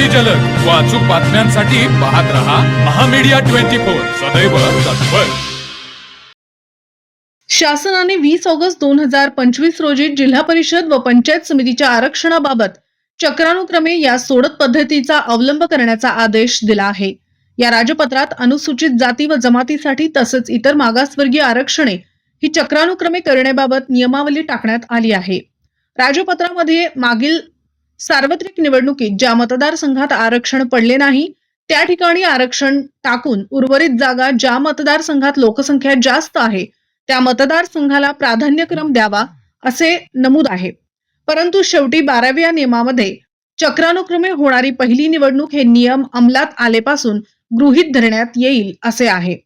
अति जलद. व अचूक बातम्यांसाठी पाहत रहा महामीडिया ट्वेंटी फोर. सदैव तत्पर. शासनाने वीस ऑगस्ट दोन हजार पंचवीस रोजी जिल्हा परिषद व पंचायत समितीच्या आरक्षणाबाबत चक्रानुक्रमे या सोडत पद्धतीचा अवलंब करण्याचा आदेश दिला आहे. या राजपत्रात अनुसूचित जाती व जमातीसाठी तसंच इतर मागासवर्गीय आरक्षणे ही चक्रानुक्रमे करण्याबाबत नियमावली टाकण्यात आली आहे. राजपत्रामध्ये मागील सार्वत्रिक निवडणुकीत ज्या मतदारसंघात आरक्षण पडले नाही त्या ठिकाणी आरक्षण टाकून उर्वरित जागा ज्या मतदारसंघात लोकसंख्या जास्त आहे त्या मतदारसंघाला प्राधान्यक्रम द्यावा असे नमूद आहे. परंतु शेवटी बाराव्या नियमामध्ये चक्रानुक्रमे होणारी पहिली निवडणूक हे नियम अंमलात आलेपासून गृहीत धरण्यात येईल असे आहे.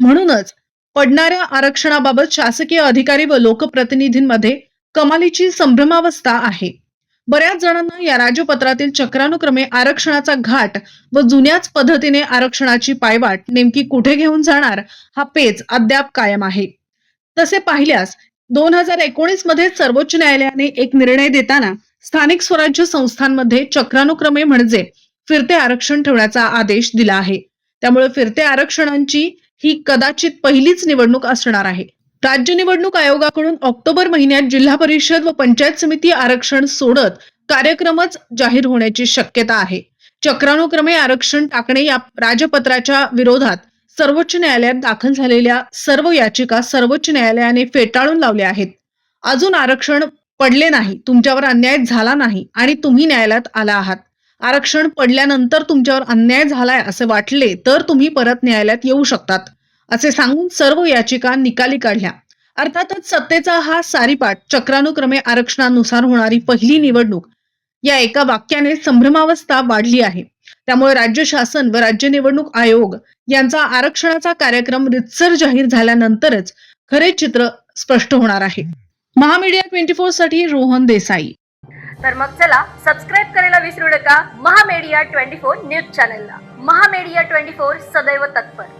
म्हणूनच पडणाऱ्या आरक्षणाबाबत शासकीय अधिकारी व लोकप्रतिनिधींमध्ये कमालीची संभ्रमावस्था आहे. बऱ्याच जणांना या राजपत्रातील चक्रानुक्रमे आरक्षणाचा घाट व जुन्याच पद्धतीने आरक्षणाची पायवाट नेमकी कुठे घेऊन जाणार हा पेच अद्याप कायम आहे. तसे पाहिल्यास दोन हजार एकोणीसमध्ये सर्वोच्च न्यायालयाने एक निर्णय देताना स्थानिक स्वराज्य संस्थांमध्ये चक्रानुक्रमे म्हणजे फिरते आरक्षण ठेवण्याचा आदेश दिला आहे. त्यामुळे फिरते आरक्षणांची ही कदाचित पहिलीच निवडणूक असणार आहे. राज्य निवडणूक आयोगाकडून ऑक्टोबर महिन्यात जिल्हा परिषद व पंचायत समिती आरक्षण सोडत कार्यक्रमच जाहीर होण्याची शक्यता आहे. चक्रानुक्रमे आरक्षण टाकणे या राजपत्राच्या विरोधात सर्वोच्च न्यायालयात दाखल झालेल्या सर्व याचिका सर्वोच्च न्यायालयाने फेटाळून लावल्या आहेत. अजून आरक्षण पडले नाही तुमच्यावर अन्याय झाला नाही आणि तुम्ही न्यायालयात आला आहात. आरक्षण पडल्यानंतर तुमच्यावर अन्याय झालाय असे वाटले तर तुम्ही परत न्यायालयात येऊ शकतात. असे सांगून सर्व याचिका निकाली काढल्या. अर्थातच सत्तेचा हा सारीपाठ चक्रानुक्रमे आरक्षणानुसार होणारी पहिली निवडणूक या एका वाक्याने संभ्रमावस्था वाढली आहे. त्यामुळे राज्य शासन व राज्य निवडणूक आयोग यांचा आरक्षणाचा कार्यक्रम रितसर जाहीर झाल्यानंतरच खरे चित्र स्पष्ट होणार आहे. महामीडिया ट्वेंटी फोरसाठी रोहन देसाई. तर मग चला सबस्क्राईब करायला विसरू नका महामेडिया ट्वेंटी फोर न्यूज चॅनलला. महामेडिया ट्वेंटी फोर सदैव तत्पर.